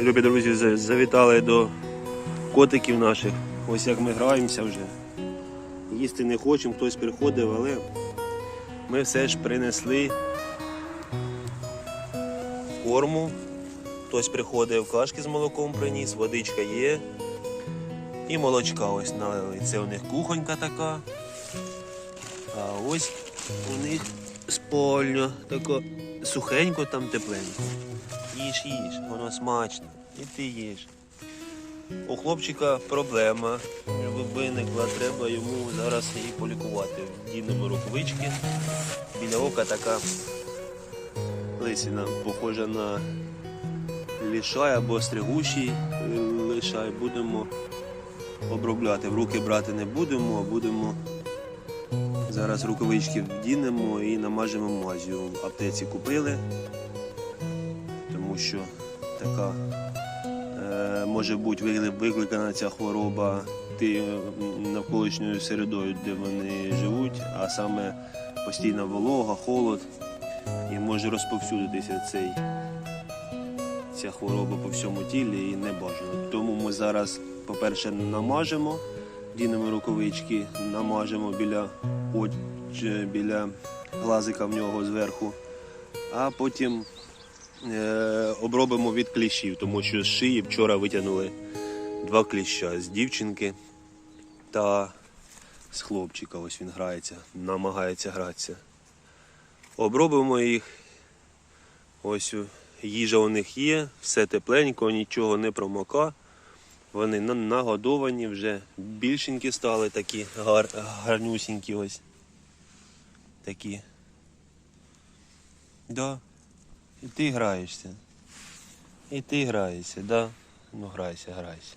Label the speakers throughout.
Speaker 1: Любі друзі, завітали до котиків наших. Ось як ми граємося вже. Їсти не хочемо, хтось приходив, але ми все ж принесли корму. Хтось приходив, кашки з молоком приніс, водичка є. І молочка ось налили. Це у них кухонька така. А ось у них спальня. Тако сухенько там тепленько. Їж, їж, воно смачно. І ти їж. У хлопчика проблема виникла, треба йому зараз її полікувати. Вдінемо рукавички. Біля ока така лисина, похожа на лішай або стригущий лишай. Будемо обробляти. В руки брати не будемо, а будемо зараз рукавички вдінемо і намажемо мазю. Аптеці купили, що така е, може бути викликана ця хвороба ти, навколишньою середою, де вони живуть, а саме постійна волога, холод, і може розповсюдитися цей, ця хвороба по всьому тілі і не бажано. Тому ми зараз, по-перше, намажемо, дінемо рукавички, намажемо біля, біля глазика в нього зверху, а потім е, обробимо від кліщів, тому що з шиї вчора витягнули два кліща з дівчинки та з хлопчика. Ось він грається, намагається гратися. Обробимо їх. Ось їжа у них є, все тепленько, нічого не промока. Вони нагодовані вже більшенькі стали, такі гар, гарнюсінькі ось. Такі. Да. І ти граєшся. І ти граєшся, да? Ну грайся, грайся.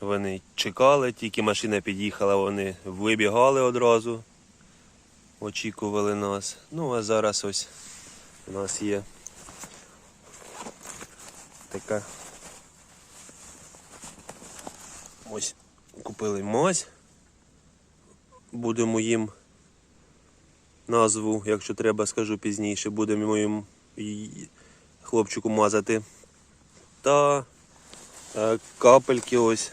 Speaker 1: Вони чекали, тільки машина під'їхала, вони вибігали одразу, очікували нас. Ну, а зараз ось у нас є така. Ось купили мазь. Будемо їм назву, якщо треба, скажу пізніше, будемо їм й- хлопчику мазати. Та е, капельки ось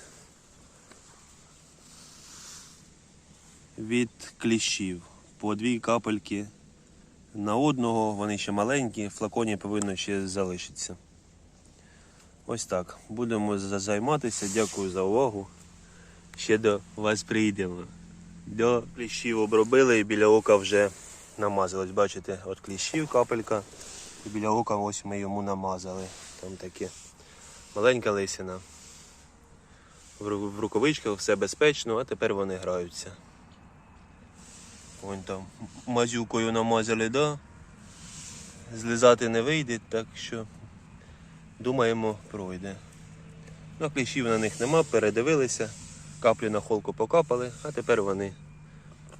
Speaker 1: від кліщів. По дві капельки на одного, вони ще маленькі, в флаконі повинно ще залишитися. Ось так. Будемо займатися. Дякую за увагу. Ще до вас прийдемо. До кліщів обробили і біля ока вже намазалось. Бачите, от кліщів капелька. І біля ока ось ми йому намазали. Там таке маленька лисина. В рукавичках все безпечно, а тепер вони граються. Вон там мазюкою намазали, да? Злизати не вийде, так що думаємо, пройде. Ну, кліщів на них нема, передивилися, каплю на холку покапали, а тепер вони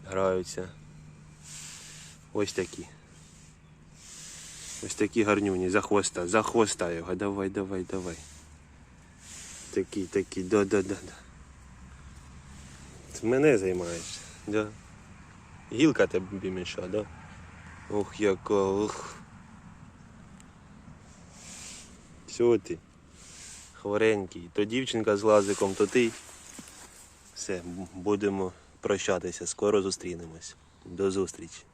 Speaker 1: граються. Ось такі. Ось такі гарнюні, за хвоста, за хвоста його. Давай, давай, давай. Такі, такі, да-да-да. Ти мене займаєшся, да? Гілка тобі міша, да? Ох, яка, ох. Все ти. Хворенький. То дівчинка з лазиком, то ти. Все, будемо прощатися. Скоро зустрінемось. До зустрічі.